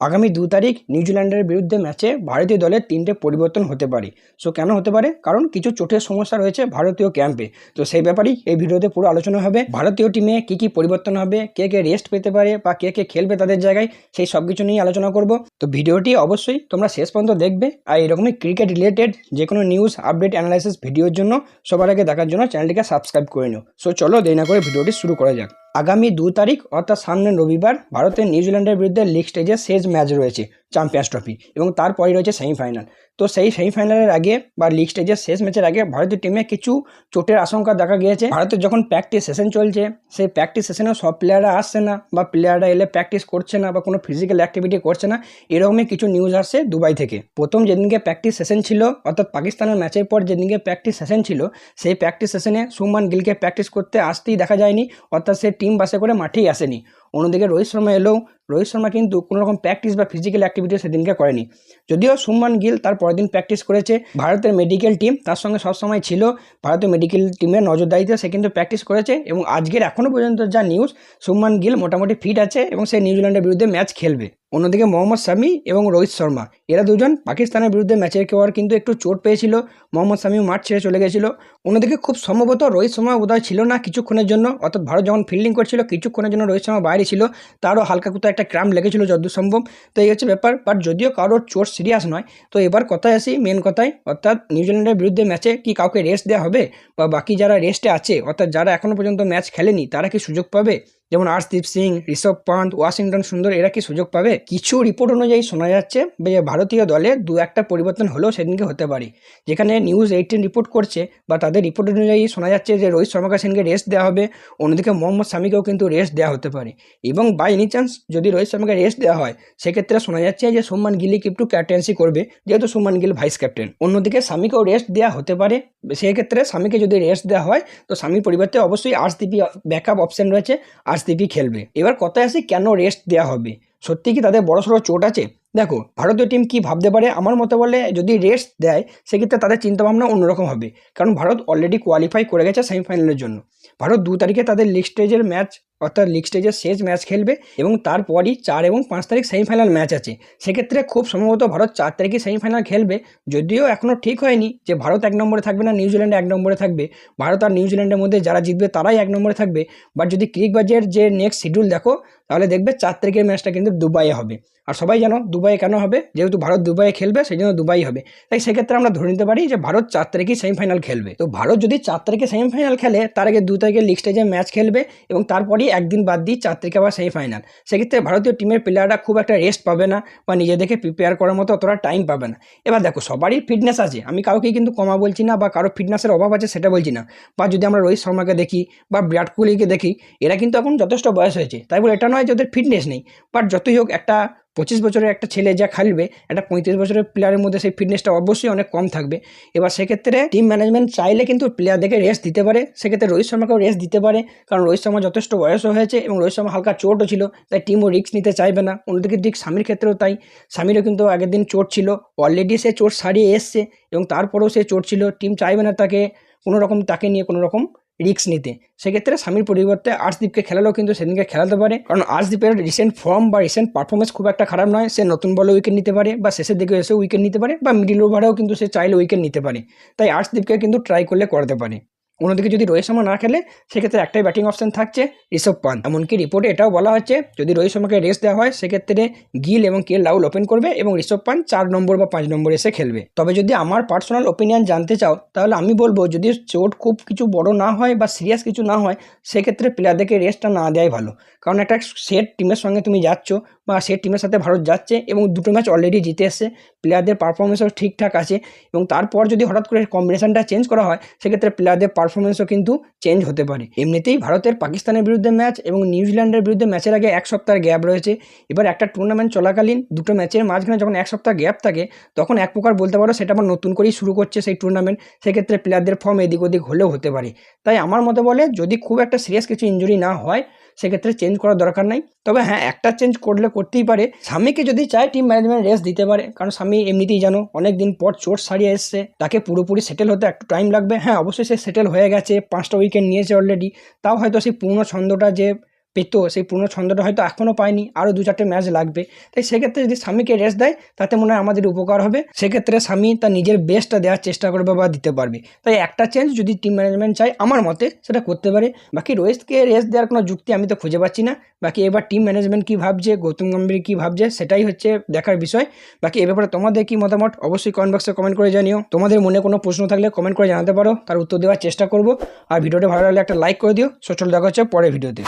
আগামী দু তারিখ নিউজিল্যান্ডের বিরুদ্ধে ম্যাচে ভারতীয় দলের তিনটে পরিবর্তন হতে পারে। সো কেন হতে পারে? কারণ কিছু চোটের সমস্যা রয়েছে ভারতীয় ক্যাম্পে তো সেই ব্যাপারেই এই ভিডিওতে পুরো আলোচনা হবে। ভারতীয় টিমে কি কি পরিবর্তন হবে? কে কে রেস্ট পেতে পারে বা কে কে খেলবে তাদের জায়গায়? সেই সব কিছু নিয়ে আলোচনা করব। তো ভিডিওটি অবশ্যই তোমরা শেষ পর্যন্ত দেখবে। আর এরকমই ক্রিকেট রিলেটেড যে কোনো নিউজ আপডেট অ্যানালাইসিস ভিডিওর জন্য সবার আগে দেখার জন্য চ্যানেলটিকে সাবস্ক্রাইব করে নিও। সো চলো দেরি না করে ভিডিওটি শুরু করা যাক। আগামী দু তারিখ অর্থাৎ সামনের রবিবার ভারতের নিউজিল্যান্ডের বিরুদ্ধে লিগ স্টেজে শেষ ম্যাচ রয়েছে। চ্যাম্পিয়ন্স ট্রফি এবং তারপরে রয়েছে সেমিফাইনাল তো সেই সেমিফাইনালের আগে বা লিগ স্টেজের শেষ ম্যাচের আগে ভারতীয় টিমে কিছু চোটের আশঙ্কা দেখা গিয়েছে। ভারতের যখন প্র্যাকটিস সেশন চলছে, সেই প্র্যাকটিস সেশনে সব প্লেয়াররা আসছে না বা প্লেয়াররা এলে প্র্যাকটিস করছে না বা কোনো ফিজিক্যাল অ্যাক্টিভিটি করছে না, এরকমই কিছু নিউজ আসছে দুবাই থেকে। প্রথম যেদিনকে প্র্যাকটিস সেশন ছিল, অর্থাৎ পাকিস্তানের ম্যাচের পর যেদিনকে প্র্যাকটিস সেশন ছিল, সেই প্র্যাকটিস সেশনে সুমান গিলকে প্র্যাকটিস করতে আসতেই দেখা যায়নি, অর্থাৎ সে টিম বাসে করে মাঠেই আসেনি। অন্যদিকে রোহিত শর্মা এলেও রোহিত শর্মা কিন্তু কোনো রকম প্র্যাকটিস বা ফিজিক্যাল অ্যাক্টিভিটি সেদিনকে করেনি। যদিও সুমান গিল তার পরের দিন প্র্যাকটিস করেছে ভারতের মেডিকেল টিম তার সঙ্গে সবসময় ছিল ভারতের মেডিকেল টিমের নজরদারিতে, সে কিন্তু প্র্যাকটিস করেছে এবং আজকের এখনও পর্যন্ত যা নিউজ সুমান গিল মোটামুটি ফিট আছে এবং সে নিউজিল্যান্ডের বিরুদ্ধে ম্যাচ খেলবে। অন্যদিকে মোহাম্মদ শামি এবং রোহিত শর্মা, এরা দুজন পাকিস্তানের বিরুদ্ধে ম্যাচের খেওয়ার কিন্তু একটু চোট পেয়েছিল। মোহাম্মদ শামিও মাঠ ছেড়ে চলে গেছিল। অন্যদিকে খুব সম্ভবত রোহিত শর্মা বোধহয় ছিল না কিছুক্ষণের জন্য, অর্থাৎ ভারত যখন ফিল্ডিং করছিল, কিছুক্ষণের জন্য রোহিত শর্মা বাইরে ছিল, তারও হালকা কোথাও একটা ক্রাম্প লেগেছিল যতদূর সম্ভব। তো এই হচ্ছে ব্যাপার বাট যদিও কারোর চোট সিরিয়াস নয়, তো এবার কথায় আসি মেন কথায়, অর্থাৎ নিউজিল্যান্ডের বিরুদ্ধে ম্যাচে কি কাউকে রেস্ট দেওয়া হবে? বা বাকি যারা রেস্টে আছে, অর্থাৎ যারা এখনও পর্যন্ত ম্যাচ খেলেনি, তারা কি সুযোগ পাবে? যেমন আর্শদীপ সিং, ঋষভ পান্ত, ওয়াশিংটন সুন্দর, এরা কি সুযোগ পাবে? কিছু রিপোর্ট অনুযায়ী শোনা যাচ্ছে যে ভারতীয় দলে দু একটা পরিবর্তন হলেও সেদিনকে হতে পারে। যেখানে নিউজ এইটিন রিপোর্ট করছে বা তাদের রিপোর্ট অনুযায়ী শোনা যাচ্ছে যে রোহিত শর্মাকে সেদিনকে রেস্ট দেওয়া হবে। অন্যদিকে মোহাম্মদ শামিকেও কিন্তু রেস্ট দেওয়া হতে পারে। এবং বাই এনি চান্স যদি রোহিত শর্মাকে রেস্ট দেওয়া হয়, সেক্ষেত্রে শোনা যাচ্ছে যে সুমান গিলি একটু ক্যাপ্টেন্সি করবে, যেহেতু সুমান গিল ভাইস ক্যাপ্টেন অন্যদিকে স্বামীকেও রেস্ট দেওয়া হতে পারে। সেক্ষেত্রে স্বামীকে যদি রেস্ট দেওয়া হয়, তো স্বামীর পরিবর্তে অবশ্যই আর্শদীপি ব্যাকআপ অপশন রয়েছে। আর্শদীপি খেলবে। এবার কথায় আসি কেন রেস্ট দেওয়া হবে? সত্যি কি তাদের বড় সড়ো চোট আছে? দেখো, ভারতীয় টিম কি ভাবতে পারে? আমার মতে বলে যদি রেস্ট দেয়, সেক্ষেত্রে তাদের চিন্তাভাবনা অন্যরকম হবে। কারণ ভারত অলরেডি কোয়ালিফাই করে গেছে সেমিফাইনালের জন্য। ভারত দু তারিখে তাদের লিগ স্টেজের ম্যাচ অর্থাৎ লিগ স্টেজের শেষ ম্যাচ খেলবে এবং তারপরই চার এবং পাঁচ তারিখ সেমিফাইনাল ম্যাচ আছে। সেক্ষেত্রে খুব সম্ভবত ভারত চার তারিখে সেমিফাইনাল খেলবে। যদিও এখনও ঠিক হয়নি যে ভারত এক নম্বরে থাকবে না নিউজিল্যান্ড এক নম্বরে থাকবে। ভারত আর নিউজিল্যান্ডের মধ্যে যারা জিতবে তারাই এক নম্বরে থাকবে। বাট যদি ক্রিকবাজের যে নেক্সট শিডিউল দেখো, তাহলে দেখবে চার তারিখের ম্যাচটা কিন্তু দুবাইয়ে হবে। আর সবাই জানো দুবাইয়ে কেন হবে? যেহেতু ভারত দুবাইয়ে খেলবে সেই জন্য দুবাই হবে। তাই সেক্ষেত্রে আমরা ধরে নিতে পারি যে ভারত চার তারিখে সেমিফাইনাল খেলবে। তো ভারত যদি চার তারিখে সেমিফাইনাল খেলে, তার আগে দু তারিখে লিগ স্টেজে ম্যাচ খেলবে এবং তারপরেই একদিন বাদ দিয়ে চার বা আবার সেমিফাইনাল সেক্ষেত্রে ভারতীয় টিমের প্লেয়াররা খুব একটা রেস্ট পাবে না বা নিজেদেরকে প্রিপেয়ার করার মতো অতটা টাইম পাবে না। এবার দেখো, সবারই ফিটনেস আছে। আমি কাউকেই কিন্তু কমা বলছি না বা কারও ফিটনেসের অভাব আছে সেটা বলছি না। বা যদি আমরা রোহিত শর্মাকে দেখি বা বিরাট কোহলিকে দেখি, এরা কিন্তু এখন যথেষ্ট বয়স হয়েছে। তাই বলে এটা নয় যে ওদের ফিটনেস নেই। বাট যতই হোক একটা পঁচিশ বছরের একটা ছেলে যা খেলবে, একটা পঁয়ত্রিশ বছরের প্লেয়ারের মধ্যে সেই ফিটনেসটা অবশ্যই অনেক কম থাকবে। এবার সেক্ষেত্রে টিম ম্যানেজমেন্ট চাইলে কিন্তু প্লেয়ারদেরকে রেস্ট দিতে পারে। সেক্ষেত্রে রোহিত শর্মাকেও রেস্ট দিতে পারে, কারণ রোহিত শর্মা যথেষ্ট বয়সও হয়েছে এবং রোহিত শর্মা হালকা চোটও ছিল, তাই টিমও রিস্ক নিতে চাইবে না। অন্যদিকে দিক স্বামীর ক্ষেত্রেও তাই। স্বামীরও কিন্তু আগের দিন চোট ছিল অলরেডি সে চোট সারিয়ে এসছে এবং তারপরেও সে চোট ছিল। টিম চাইবে না তাকে কোনো রকম তাকে নিয়ে কোনো রকম রিস্ক নিতে। সেক্ষেত্রে স্বামীর পরিবর্তে আর্শদীপকে খেলালেও কিন্তু সেদিনকে খেলাতে পারে। কারণ আর্শদীপের রিসেন্ট ফর্ম বা রিসেন্ট পারফরমেন্স খুব একটা খারাপ নয়। সে নতুন বলে উইকেট নিতে পারে বা শেষের দিকে এসে উইকেট নিতে পারে বা মিডিল ওভারেও কিন্তু সে চাইলে উইকেট নিতে পারে। তাই আর্শদীপকে কিন্তু ট্রাই করলে করতে পারে। অন্যদিকে যদি রোহিত শর্মা না খেলে, সেক্ষেত্রে একটাই ব্যাটিং অপশন থাকছে ঋষভ পান্ত এমনকি রিপোর্টে এটাও বলা হচ্ছে, যদি রোহিত শর্মাকে রেস্ট দেওয়া হয়, সেক্ষেত্রে গিল এবং কে রাহুল ওপেন করবে এবং ঋষভ পান্ত চার নম্বর বা পাঁচ নম্বর এসে খেলবে। তবে যদি আমার পার্সোনাল ওপিনিয়ন জানতে চাও, তাহলে আমি বলব, যদি চোট খুব কিছু বড় না হয় বা সিরিয়াস কিছু না হয়, সেক্ষেত্রে প্লেয়ারদেরকে রেস্টটা না দেওয়াই ভালো। কারণ একটা সেট টিমের সঙ্গে তুমি যাচ্ছ বা সেই টিমের সাথে ভারত যাচ্ছে এবং দুটো ম্যাচ অলরেডি জিতে এসছে প্লেয়ারদের পারফরমেন্সও ঠিকঠাক আছে এবং তারপর যদি হঠাৎ করে কম্বিনেশনটা চেঞ্জ করা হয়, সেক্ষেত্রে প্লেয়ারদের পারফরমেন্সও কিন্তু চেঞ্জ হতে পারে। এমনিতেই ভারতের পাকিস্তানের বিরুদ্ধে ম্যাচ এবং নিউজিল্যান্ডের বিরুদ্ধে ম্যাচের আগে এক সপ্তাহের গ্যাপ রয়েছে। এবার একটা টুর্নামেন্ট চলাকালীন দুটো ম্যাচের মাঝখানে যখন এক সপ্তাহ গ্যাপ থাকে, তখন এক প্রকার বলতে পারো সেটা আবার নতুন করেই শুরু করছে সেই টুর্নামেন্ট সেক্ষেত্রে প্লেয়ারদের ফর্ম এদিক ওদিক হলেও হতে পারে। তাই আমার মতে বলে, যদি খুব একটা সিরিয়াস কিছু ইঞ্জুরি না হয় সেক্ষেত্রে চেঞ্জ করার দরকার নাই। তবে হ্যাঁ একটা চেঞ্জ করলে করতেই পারে। স্বামীকে যদি চায় টিম ম্যানেজমেন্ট রেস্ট দিতে পারে। কারণ স্বামী এমনিতেই জানো, অনেকদিন পর চোট সারিয়ে এসছে। তাকে পুরোপুরি সেটেল হতে একটু টাইম লাগবে। হ্যাঁ অবশ্যই সে সেটেল হয়ে গেছে। পাঁচটা উইকেট নিয়েছে অলরেডি তাও হয়তো সেই পূর্ণ ছন্দটা যে পেতো, সেই পূর্ণ ছন্দটা হয়তো এখনও পায়নি, আরও দু চারটে ম্যাচ লাগবে। তাই সেক্ষেত্রে যদি স্বামীকে রেস্ট দেয়, তাতে মনে হয় আমাদের উপকার হবে। সেক্ষেত্রে স্বামী তার নিজের বেস্টটা দেওয়ার চেষ্টা করবে বা দিতে পারবে। তাই একটা চেঞ্জ যদি টিম ম্যানেজমেন্ট চায়, আমার মতে সেটা করতে পারে। বাকি রোহিতকে রেস্ট দেওয়ার কোনো যুক্তি আমি তো খুঁজে পাচ্ছি না। বাকি এবার টিম ম্যানেজমেন্ট কী ভাবছে, গৌতম গম্ভীর কী ভাবছে, সেটাই হচ্ছে দেখার বিষয়। বাকি এ ব্যাপারে তোমাদের কি মতামত, অবশ্যই কমেন্ট বক্সে কমেন্ট করে জানিও। তোমাদের মনে কোনো প্রশ্ন থাকলে কমেন্ট করে জানাতে পারো, তার উত্তর দেওয়ার চেষ্টা করব। আর ভিডিওটা ভালো লাগলে একটা লাইক করে দিও। সো চলো দেখা হচ্ছে পরের ভিডিওতে।